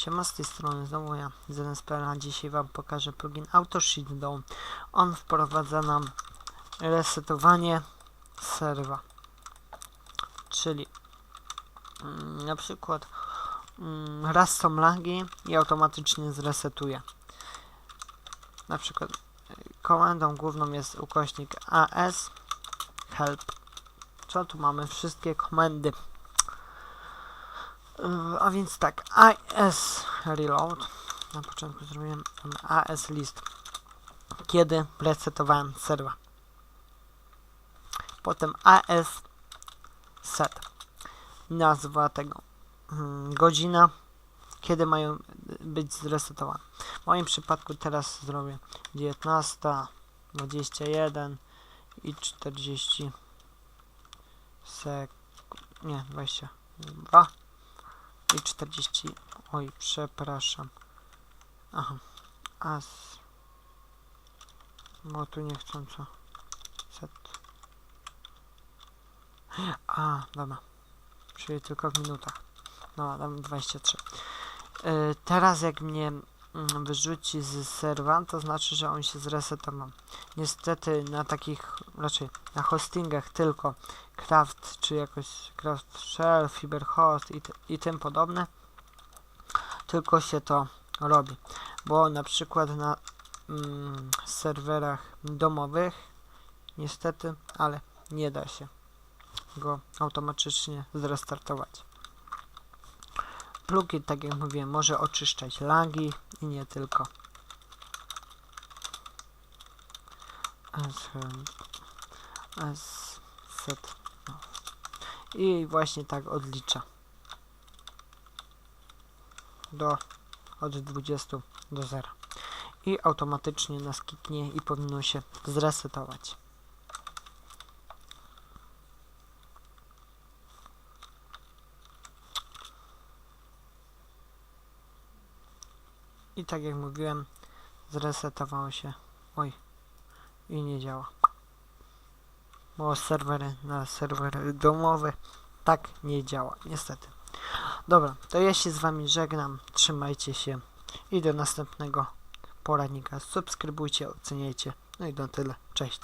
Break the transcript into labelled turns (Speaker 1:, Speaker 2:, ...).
Speaker 1: siema, z tej strony znowu ja, ZNSPL, a dzisiaj Wam pokażę plugin AutoSheet Down. On wprowadza nam resetowanie serwa. Czyli mm, na przykład mm, raz są lagi i automatycznie zresetuje. Na przykład komendą główną jest ukośnik AS help. Co tu mamy? Wszystkie komendy. A więc tak, AS reload. Na początku zrobiłem AS list. Kiedy resetowałem serwa. Potem AS set. Nazwa tego. mm, Godzina. Kiedy mają być zresetowane. W moim przypadku teraz zrobię 19, 21 i 40 sek... Nie, 22 i 40. Oj, przepraszam. Aha. As. Bo tu nie chcą co. Set. A, dobra. Czyli tylko w minutach. No, dam 23. Yy, teraz jak mnie wyrzuci z serwa, to znaczy, że on się zresetował. Niestety na takich, raczej na hostingach tylko Craft, czy jakoś Craft Shell, Fiberhost i, i tym podobne, tylko się to robi. Bo na przykład na mm, serwerach domowych, niestety, ale nie da się go automatycznie zrestartować. Plugin, tak jak mówiłem, może oczyszczać lagi i nie tylko. Set. No. I właśnie tak odlicza. Do od 20 do 0. I automatycznie nas kiknie i powinno się zresetować. I tak jak mówiłem, zresetowało się. Oj. I nie działa. Bo serwery na serwery domowe tak nie działa, niestety. Dobra, to ja się z wami żegnam. Trzymajcie się i do następnego poradnika. Subskrybujcie, oceniajcie. No i do tyle. Cześć.